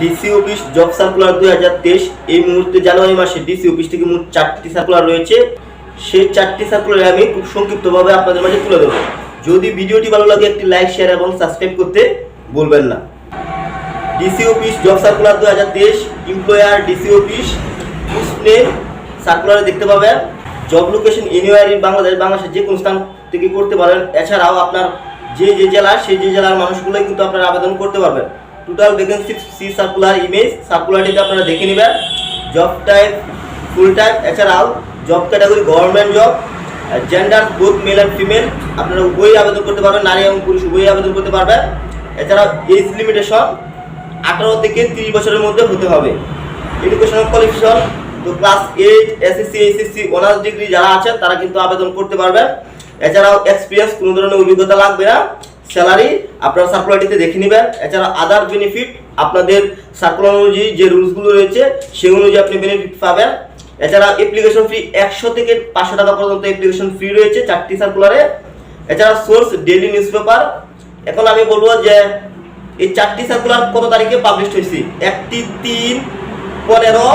DC office job circular দুই হাজার তেইশ। এই মুহূর্তে জানুয়ারি মাসে ডিসি অফিস থেকে মোট চারটি সার্কুলার রয়েছে। সেই চারটি সার্কুলার আমি খুব সংক্ষিপ্তভাবে আপনাদের মাঝে তুলে দেবো যদি ভিডিওটি ভালো লাগে, একটি লাইক, শেয়ার এবং সাবস্ক্রাইব করতে বলবেন না। ডিসি অফিস জব সার্কুলার দুই হাজার তেইশ এমপ্লয়ার ডিসি অফিস পুস্টে সার্কুলারে দেখতে পাবেন। Job location anywhere in Bangladesh, বাংলাদেশের যে কোনো স্থান থেকে করতে পারেন। এছাড়াও আপনার যে যে জেলা সেই যে জেলার মানুষগুলোই কিন্তু আপনারা আবেদন করতে পারবেন। Total vacancy see circular image সার্কুলারটিতে আপনারা দেখে নেবেন। জব টাইপ ফুল টাইম এছাড়াও job category government job gender both male and female আপনারা উভয়ই আবেদন করতে পারবেন, নারী এবং পুরুষ উভয়ই আবেদন করতে পারবেন। এছাড়াও এজ লিমিটেশন আঠারো থেকে তিরিশ বছরের মধ্যে হতে হবে। এডুকেশনাল কোয়ালিফিকেশন তো class eight SSC HSC honours degree যারা আছেন, তারা কিন্তু আবেদন করতে পারবেন। এছাড়াও এক্সপিরিয়েন্স কোনো ধরনের অভিজ্ঞতা লাগবে না। স্যালারি আপনারা সার্কুলারটিতে দেখে নেবেন। এছাড়া আদার বেনিফিট আপনাদের সার্কুলার অনুযায়ী যে রুলসগুলো রয়েছে, সেই অনুযায়ী আপনি বেনিফিট পাবেন। এছাড়া অ্যাপ্লিকেশন ফি একশো থেকে পাঁচশো টাকা পর্যন্ত অ্যাপ্লিকেশন ফি রয়েছে চারটি সার্কুলারে এছাড়া সোর্স ডেইলি নিউজ পেপার এখন আমি বলব যে, এই চারটি সার্কুলার কত তারিখে পাবলিশ হয়েছে? একটি, তিন, পনেরো,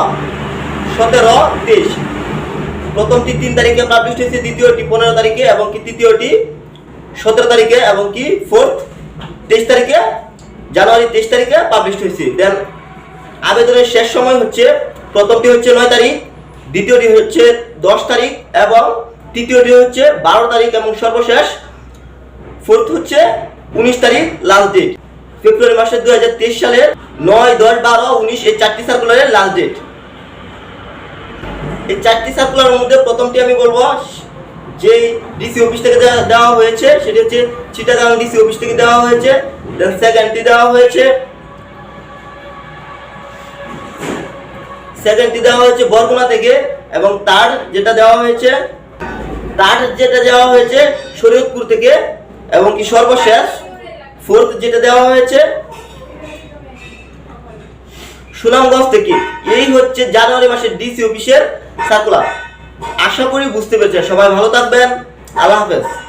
সতেরো, তেইশ। প্রথমটি তিন তারিখে পাবলিশ হয়েছে, দ্বিতীয়টি পনেরো তারিখে এবং কি তৃতীয়টি সতেরো তারিখে এবং কি ফোর্থ তেইশ তারিখে, জানুয়ারি তেইশ তারিখে পাবলিশ হয়েছে। দেন আবেদনের শেষ সময় হচ্ছে প্রথমটি হচ্ছে নয় তারিখ দ্বিতীয়টি হচ্ছে দশ তারিখ এবং তৃতীয়টি হচ্ছে বারো তারিখ এবং সর্বশেষ ফোর্থ হচ্ছে উনিশ তারিখ লাস্ট ডেট ফেব্রুয়ারি মাসের দুই হাজার তেইশ সালের নয়, দশ, বারো, উনিশ এই চারটি সার্কুলারের লাস্ট ডেট এই চারটি সার্কুলারের মধ্যে প্রথমটি আমি বলব যে ডিসি অফিস থেকে দেওয়া- হয়েছে, সেটি হচ্ছে চিটাগাং ডিসি অফিস থেকে দেওয়া হয়েছে সেকেন্ডটি দেওয়া হয়েছে সেকেন্ডটি দেওয়া হয়েছে বরগুনা থেকে, এবং তার যেটা দেওয়া হয়েছে, তার যেটা দেওয়া হয়েছে শরীয়তপুর থেকে, এবং কি সর্বশেষ ফোর্থ যেটা দেওয়া হয়েছে, সুনামগঞ্জ থেকে। এই হচ্ছে জানুয়ারি মাসের ডিসি অফিসের সার্কুলার আশা করি বুঝতে পেরেছেন। সবাই ভালো থাকবেন। আল্লাহ হাফেজ।